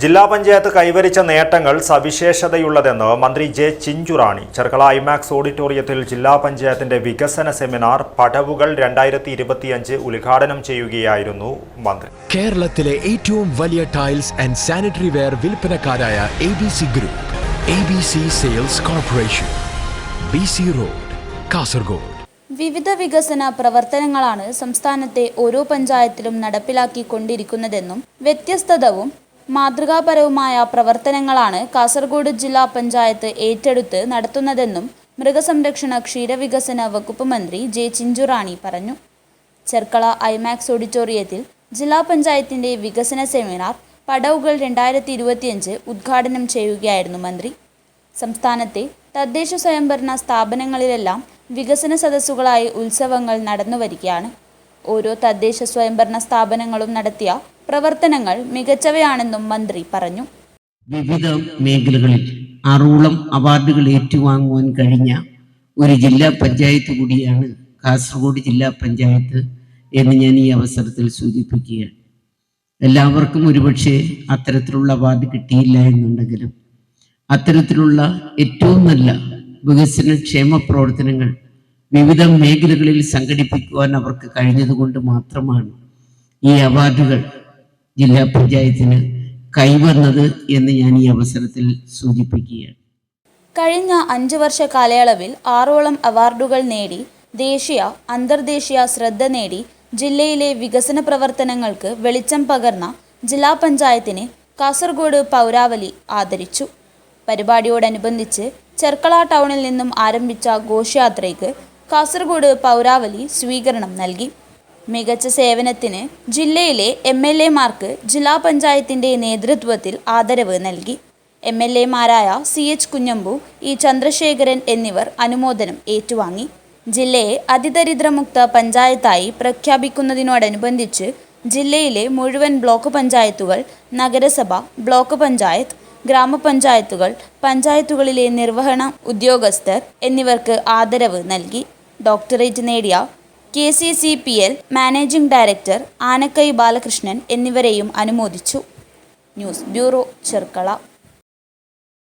ജില്ലാ പഞ്ചായത്ത് കൈവരിച്ച നേട്ടങ്ങൾ സവിശേഷതയുള്ളതെന്ന് മന്ത്രി ജെ ചിഞ്ചുറാണി. ചെർക്കള ഐമാക്സ് ഓഡിറ്റോറിയത്തിൽ ജില്ലാ പഞ്ചായത്തിന്റെ വികസന സെമിനാർ പടവുകൾ രണ്ടായിരത്തി ഇരുപത്തിയഞ്ച് ഉദ്ഘാടനം ചെയ്യുകയായിരുന്നു മന്ത്രി. കേരളത്തിലെ ഏറ്റവും വലിയ tiles and sanitary ware വിൽപ്പനക്കാരായ A B C group A B C sales corporation B C road Kasargod. വിവിധ വികസന പ്രവർത്തനങ്ങളാണ് സംസ്ഥാനത്തെ ഓരോ പഞ്ചായത്തിലും നടപ്പിലാക്കിക്കൊണ്ടിരിക്കുന്നതെന്നും വ്യത്യസ്തതവും മാതൃകാപരവുമായ പ്രവർത്തനങ്ങളാണ് കാസർഗോഡ് ജില്ലാ പഞ്ചായത്ത് ഏറ്റെടുത്ത് നടത്തുന്നതെന്നും മൃഗസംരക്ഷണ ക്ഷീരവികസന വകുപ്പ് മന്ത്രി ജെ ചിഞ്ചുറാണി പറഞ്ഞു. ചെർക്കള ഐമാക്സ് ഓഡിറ്റോറിയത്തിൽ ജില്ലാ പഞ്ചായത്തിന്റെ വികസന സെമിനാർ പടവുകൾ രണ്ടായിരത്തി ഇരുപത്തിയഞ്ച് ഉദ്ഘാടനം ചെയ്യുകയായിരുന്നു മന്ത്രി. സംസ്ഥാനത്തെ തദ്ദേശ സ്വയംഭരണ സ്ഥാപനങ്ങളിലെല്ലാം വികസന സദസ്സുകളായി ഉത്സവങ്ങൾ നടന്നു വരികയാണ് ഓരോ തദ്ദേശ സ്വയംഭരണ സ്ഥാപനങ്ങളും നടത്തിയ പ്രവർത്തനങ്ങൾ മികച്ചവയാണെന്നും മന്ത്രി പറഞ്ഞു. വിവിധ മേഖലകളിൽ അറോളം അവാർഡുകൾ ഏറ്റുവാങ്ങുവാൻ കഴിഞ്ഞ ഒരു ജില്ലാ പഞ്ചായത്ത് കൂടിയാണ് കാസർഗോഡ് ജില്ലാ പഞ്ചായത്ത് എന്ന് ഞാൻ ഈ അവസരത്തിൽ സൂചിപ്പിക്കുകയാണ്. എല്ലാവർക്കും ഒരുപക്ഷെ അത്തരത്തിലുള്ള അവാർഡ് കിട്ടിയില്ല എന്നുണ്ടെങ്കിലും അത്തരത്തിലുള്ള ഏറ്റവും നല്ല വികസന ക്ഷേമ പ്രവർത്തനങ്ങൾ വിവിധ മേഖലകളിൽ സംഘടിപ്പിക്കുവാൻ അവർക്ക് കഴിഞ്ഞതുകൊണ്ട് മാത്രമാണ് ഈ അവാർഡുകൾ ജില്ലാ പഞ്ചായത്തിന് കൈവന്നത് എന്ന് ഞാൻ ഈ അവസരത്തിൽ സൂചിപ്പിക്കുകയാണ്. കഴിഞ്ഞ അഞ്ച് വർഷ കാലയളവിൽ ആറോളം അവാർഡുകൾ നേടി ദേശീയ അന്തർദേശീയ ശ്രദ്ധ നേടി ജില്ലയിലെ വികസന പ്രവർത്തനങ്ങൾക്ക് വെളിച്ചം പകർന്ന ജില്ലാ പഞ്ചായത്തിനെ കാസർഗോഡ് പൗരാവലി ആദരിച്ചു. പരിപാടിയോടനുബന്ധിച്ച് ചെർക്കള ടൗണിൽ നിന്നും ആരംഭിച്ച ഘോഷയാത്രയ്ക്ക് കാസർഗോഡ് പൗരാവലി സ്വീകരണം നൽകി. മികച്ച സേവനത്തിന് ജില്ലയിലെ എം എൽ എമാർക്ക് ജില്ലാ പഞ്ചായത്തിന്റെ നേതൃത്വത്തിൽ ആദരവ് നൽകി. M L എമാരായ C H Kunhambu E Chandrasekharan എന്നിവർ അനുമോദനം ഏറ്റുവാങ്ങി. ജില്ലയെ അതിദരിദ്രമുക്ത പഞ്ചായത്തായി പ്രഖ്യാപിക്കുന്നതിനോടനുബന്ധിച്ച് ജില്ലയിലെ മുഴുവൻ ബ്ലോക്ക് പഞ്ചായത്തുകൾ നഗരസഭ ബ്ലോക്ക് പഞ്ചായത്ത് ഗ്രാമപഞ്ചായത്തുകൾ പഞ്ചായത്തുകളിലെ നിർവഹണ ഉദ്യോഗസ്ഥർ എന്നിവർക്ക് ആദരവ് നൽകി. ഡോക്ടറേറ്റ് നേടിയ K C C P L managing director Anakkai Balakrishnan എന്നിവരെയും അനുമോദിച്ചു. News bureau Cherkala.